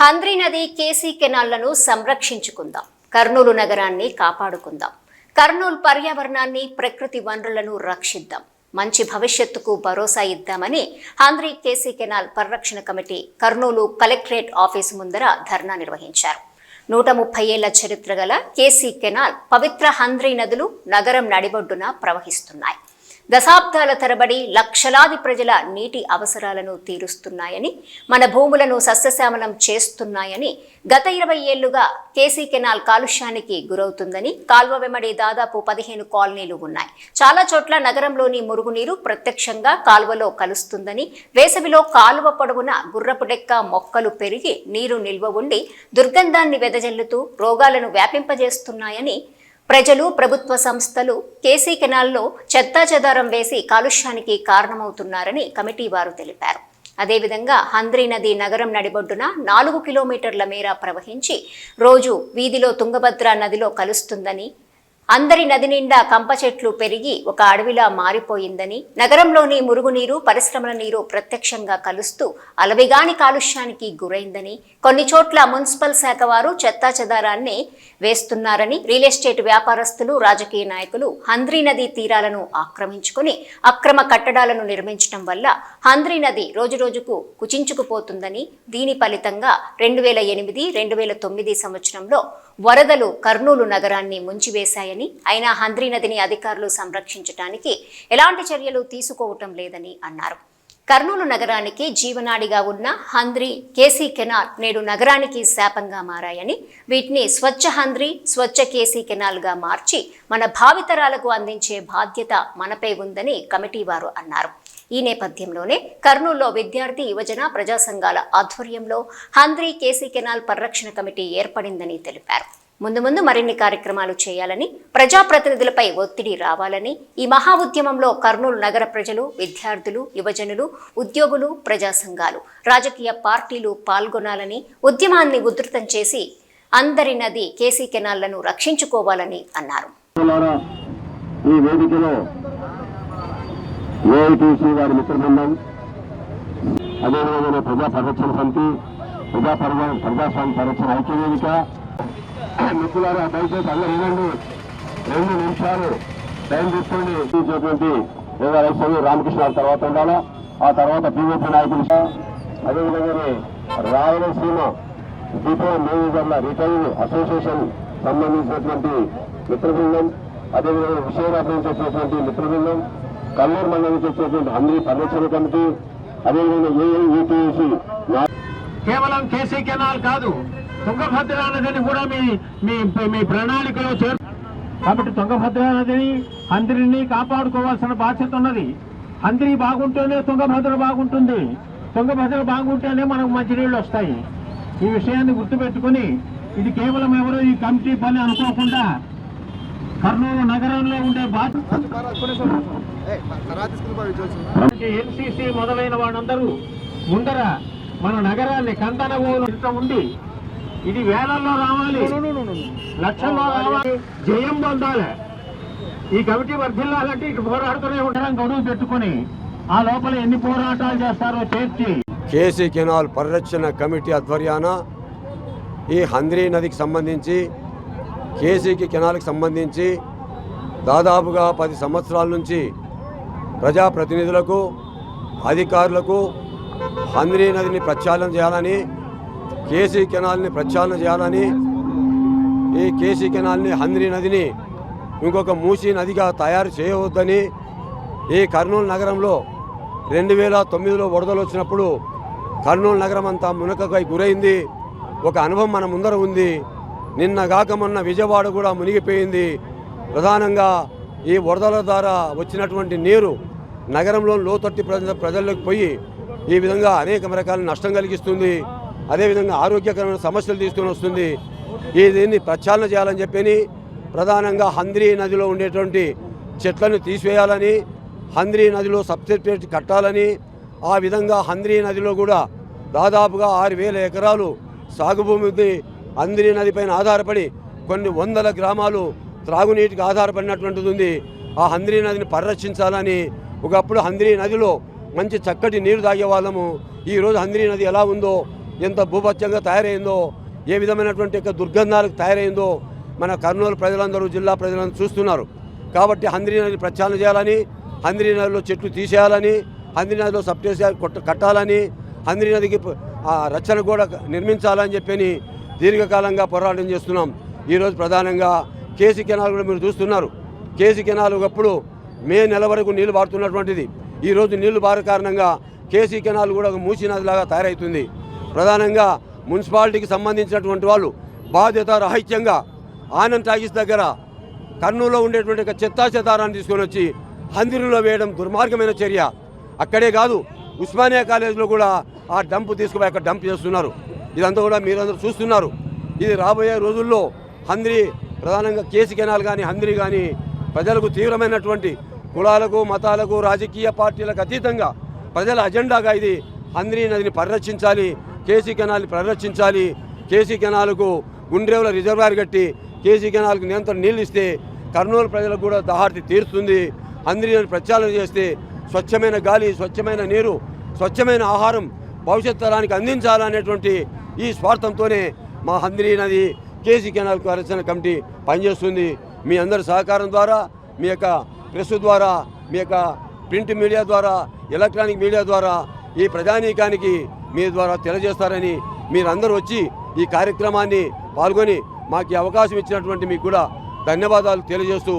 హంద్రి నది కేసీ కెనాల్లను సంరక్షించుకుందాం. కర్నూలు నగరాన్ని కాపాడుకుందాం. కర్నూలు పర్యావరణాన్ని ప్రకృతి వనరులను రక్షిద్దాం. మంచి భవిష్యత్తుకు భరోసా ఇద్దామని హంద్రి కేసీ కెనాల్ పరిరక్షణ కమిటీ కర్నూలు కలెక్టరేట్ ఆఫీసు ముందర ధర్నా నిర్వహించారు. నూట ముప్పై ఏళ్ళ చరిత్ర గల కేసీ కెనాల్ పవిత్ర హంద్రి నదులు నగరం నడిబొడ్డున ప్రవహిస్తున్నాయి. దశాబ్దాల తరబడి లక్షలాది ప్రజల నీటి అవసరాలను తీరుస్తున్నాయని మన భూములను సస్యశ్యామలం చేస్తున్నాయని గత ఇరవై ఏళ్ళుగా కేసీ కెనాల్ కాలుష్యానికి గురవుతుందని కాల్వ వెంబడి దాదాపు పదిహేను కాలనీలు ఉన్నాయి. చాలా చోట్ల నగరంలోని మురుగునీరు ప్రత్యక్షంగా కాల్వలో కలుస్తుందని వేసవిలో కాలువ పొడవున గుర్రపు డెక్క మొక్కలు పెరిగి నీరు నిల్వ ఉండి దుర్గంధాన్ని వెదజల్లుతూ రోగాలను వ్యాపింపజేస్తున్నాయని ప్రజలు ప్రభుత్వ సంస్థలు కేసీ కెనాల్లో చెత్తా చెదారం వేసి కాలుష్యానికి కారణమవుతున్నారని కమిటీ వారు తెలిపారు. అదేవిధంగా హంద్రీ నది నగరం నడిబొడ్డున నాలుగు కిలోమీటర్ల మేర ప్రవహించి రోజు వీధిలో తుంగభద్ర నదిలో కలుస్తుందని అందరి నది నిండా కంప చెట్లు పెరిగి ఒక అడవిలా మారిపోయిందని నగరంలోని మురుగునీరు పరిశ్రమల నీరు ప్రత్యక్షంగా కలుస్తూ అలవిగాని కాలుష్యానికి గురైందని కొన్ని చోట్ల మున్సిపల్ శాఖ వారు చెత్తా చెదారాన్ని వేస్తున్నారని రియల్ ఎస్టేట్ వ్యాపారస్తులు రాజకీయ నాయకులు హంద్రీ నది తీరాలను ఆక్రమించుకుని అక్రమ కట్టడాలను నిర్మించడం వల్ల హంద్రీ నది రోజురోజుకు కుచించుకుపోతుందని దీని ఫలితంగా రెండు వేల ఎనిమిది రెండు వేల తొమ్మిది సంవత్సరంలో వరదలు కర్నూలు నగరాన్ని ముంచివేశాయని అయినా హంద్రీ నదిని అధికారులు సంరక్షించడానికి ఎలాంటి చర్యలు తీసుకోవటం లేదని అన్నారు. కర్నూలు నగరానికి జీవనాడిగా ఉన్న హంద్రి కేసీ కెనాల్ నేడు నగరానికి శాపంగా మారాయని వీటిని స్వచ్ఛ హంద్రి స్వచ్ఛ కేసీ కెనాల్గా మార్చి మన భావితరాలకు అందించే బాధ్యత మనపై ఉందని కమిటీ వారు అన్నారు. ఈ నేపథ్యంలోనే కర్నూలులో విద్యార్థి యువజన ప్రజా సంఘాల ఆధ్వర్యంలో హంద్రీ కేసీ కెనాల్ పరిరక్షణ కమిటీ ఏర్పడిందని తెలిపారు. ముందు ముందు మరిన్ని కార్యక్రమాలు చేయాలని ప్రజాప్రతినిధులపై ఒత్తిడి రావాలని ఈ మహా ఉద్యమంలో కర్నూలు నగర ప్రజలు విద్యార్థులు యువజనులు ఉద్యోగులు ప్రజా సంఘాలు రాజకీయ పార్టీలు పాల్గొనాలని ఉద్యమాన్ని ఉధృతం చేసి అందరి నది కేసీ కెనాళ్ళను రక్షించుకోవాలని అన్నారు. ఈ వేదికలో ఏఐటీసీ వారి మిత్రబృందం. అదేవిధంగా ప్రజా పరిరక్షణ సమితి ప్రజా ప్రజాస్వామ్య పరిరక్షణ ఐక్యవేదిక. మిత్రులారా దయచేసి అందరూ వినండి. రెండు నిమిషాలు టైం తీసుకోండి. ఇచ్చినటువంటి యోగా రైతులు రామకృష్ణ గారి తర్వాత ఉండాలా? ఆ తర్వాత బీజేపీ నాయకులు. అదేవిధంగా రాయలసీమ డిపో మేనేజర్ల రిటైర్డ్ అసోసియేషన్ సంబంధించినటువంటి మిత్రబృందం. అదేవిధంగా విషయరాజు చేసినటువంటి మిత్రబృందం. కల్లూరు మండలం నుంచి వచ్చినటువంటి అందరి పరిరక్షణ కమిటీ అదేవిధంగా ఏఐఈటీసీ కేవలం కేసీ కెనాల్ కాదు తుంగభద్ర నదిని కూడా మీ మీ మీ ప్రణాళికలో చేరు కాబట్టి తుంగభద్ర నదిని అందరినీ కాపాడుకోవాల్సిన బాధ్యత ఉన్నది. అందరి బాగుంటేనే తుంగభద్ర బాగుంటుంది. తుంగభద్ర బాగుంటేనే మనకు మంచినీళ్ళు వస్తాయి. ఈ విషయాన్ని గుర్తుపెట్టుకుని ఇది కేవలం ఎవరో ఈ కమిటీ పని అనుకోకుండా కర్నూలు నగరంలో ఉండే బాధ్యత ఎన్సీసీ మొదలైన వాళ్ళందరూ ముందర మన నగరాన్ని కందన ఉంది ఇది వేలల్లో రావాలి. లక్షల్లో రావాలి. జయం పొందాలి. ఈ కమిటీ వర్ధిల్లాలంటే ఇటు పోరాడుతూనే ఉంటాం గడువు పెట్టుకుని ఆ లోపల ఎన్ని పోరాటాలు చేస్తారో చేర్చి. కేసీ కెనాల్ పరిరక్షణ కమిటీ ఆధ్వర్యాన ఈ హంద్రీ నదికి సంబంధించి కేసీకి కెనాల్కి సంబంధించి దాదాపుగా పది సంవత్సరాల నుంచి ప్రజాప్రతినిధులకు అధికారులకు హంద్రీ నదిని ప్రక్షాళన చేయాలని కేసీ కెనాల్ని ప్రక్షాళన చేయాలని ఈ కేసీ కెనాల్ని హంద్రీ నదిని ఇంకొక మూసీ నదిగా తయారు చేయవద్దని ఈ కర్నూలు నగరంలో రెండు వేల తొమ్మిదిలో వరదలు వచ్చినప్పుడు కర్నూలు నగరం అంతా మునకకై గురైంది. ఒక అనుభవం మన ముందర ఉంది. నిన్నగాక మొన్న విజయవాడ కూడా మునిగిపోయింది. ప్రధానంగా ఈ వరదల ద్వారా వచ్చినటువంటి నీరు నగరంలో లోతట్టి ప్రజల్లోకి పోయి ఈ విధంగా అనేక రకాల నష్టం కలిగిస్తుంది అదేవిధంగా ఆరోగ్యకరమైన సమస్యలు తీసుకుని వస్తుంది. ఈ దీన్ని ప్రక్షాళన చేయాలని చెప్పని ప్రధానంగా హంద్రీ నదిలో ఉండేటువంటి చెట్లను తీసివేయాలని హంద్రీ నదిలో సబ్సెప్టేట్ కట్టాలని ఆ విధంగా హంద్రీ నదిలో కూడా దాదాపుగా ఆరు వేల ఎకరాలు సాగుభూమి హంద్రీ నదిపైన ఆధారపడి కొన్ని వందల గ్రామాలు త్రాగునీటికి ఆధారపడినటువంటిది ఉంది. ఆ హంద్రీ నదిని పరిరక్షించాలని ఒకప్పుడు హంద్రీ నదిలో మంచి చక్కటి నీరు తాగే వాళ్ళము ఈరోజు హంద్రీ నది ఎలా ఉందో ఎంత భూభత్యంగా తయారైందో ఏ విధమైనటువంటి యొక్క దుర్గంధాలకు తయారైందో మన కర్నూలు ప్రజలందరూ జిల్లా ప్రజలందరూ చూస్తున్నారు. కాబట్టి హంద్రీ నది ప్రక్షాళన చేయాలని హంద్రీ నదిలో చెట్లు తీసేయాలని హంద్రీ నదిలో సప్టేసి కొట్ట కట్టాలని హంద్రీ నదికి రచన ఆ రచ్చన కూడా నిర్మించాలని చెప్పని దీర్ఘకాలంగా పోరాటం చేస్తున్నాం. ఈరోజు ప్రధానంగా కేసీ కెనాల్ కూడా మీరు చూస్తున్నారు. కేసీ కెనాల్ ఒకప్పుడు మే నెల వరకు నీళ్ళు పారుతున్నటువంటిది ఈరోజు నీళ్ళు బారే కారణంగా కేసీ కెనాల్ కూడా ఒక మూసీ నదిలాగా తయారవుతుంది ప్రధానంగా మున్సిపాలిటీకి సంబంధించినటువంటి వాళ్ళు బాధ్యత రాహిత్యంగా ఆనంద్ టాకీస్ దగ్గర కర్నూలులో ఉండేటువంటి ఒక చెత్తా చెదారాన్ని తీసుకొని వచ్చి హందిరిలో వేయడం దుర్మార్గమైన చర్య. అక్కడే కాదు ఉస్మానియా కాలేజీలో కూడా ఆ డంప్ తీసుకుపోయి అక్కడ డంప్ చేస్తున్నారు. ఇదంతా కూడా మీరందరూ చూస్తున్నారు. ఇది రాబోయే రోజుల్లో హందిరి ప్రధానంగా కేసు కెనాల్ కానీ హందిరి కానీ ప్రజలకు తీవ్రమైనటువంటి కులాలకు మతాలకు రాజకీయ పార్టీలకు అతీతంగా ప్రజల అజెండాగా ఇది హంద్రి నదిని పరిరక్షించాలి కేసీ కెనాల్ని పరిరక్షించాలి. కేసీ కెనాల్కు గుండ్రేవుల రిజర్వాయర్ కట్టి కేసీ కెనాల్కు నియంత్రణ నీళ్ళు ఇస్తే కర్నూలు ప్రజలకు కూడా దహార్తి తీరుతుంది హంద్రీని ప్రచారం చేస్తే స్వచ్ఛమైన గాలి స్వచ్ఛమైన నీరు స్వచ్ఛమైన ఆహారం భవిష్యత్ తరానికి అందించాలనేటువంటి ఈ స్వార్థంతోనే మా హంద్రి నది కేసీ కెనాల్ కార్యాచరణ కమిటీ పనిచేస్తుంది. మీ అందరి సహకారం ద్వారా మీ యొక్క ప్రెస్ ద్వారా మీ యొక్క ప్రింట్ మీడియా ద్వారా ఎలక్ట్రానిక్ మీడియా ద్వారా ఈ ప్రజానీకానికి మీ ద్వారా తెలియజేస్తారని మీరందరూ వచ్చి ఈ కార్యక్రమాన్ని పాల్గొని మాకు అవకాశం ఇచ్చినటువంటి మీకు కూడా ధన్యవాదాలు తెలియజేస్తూ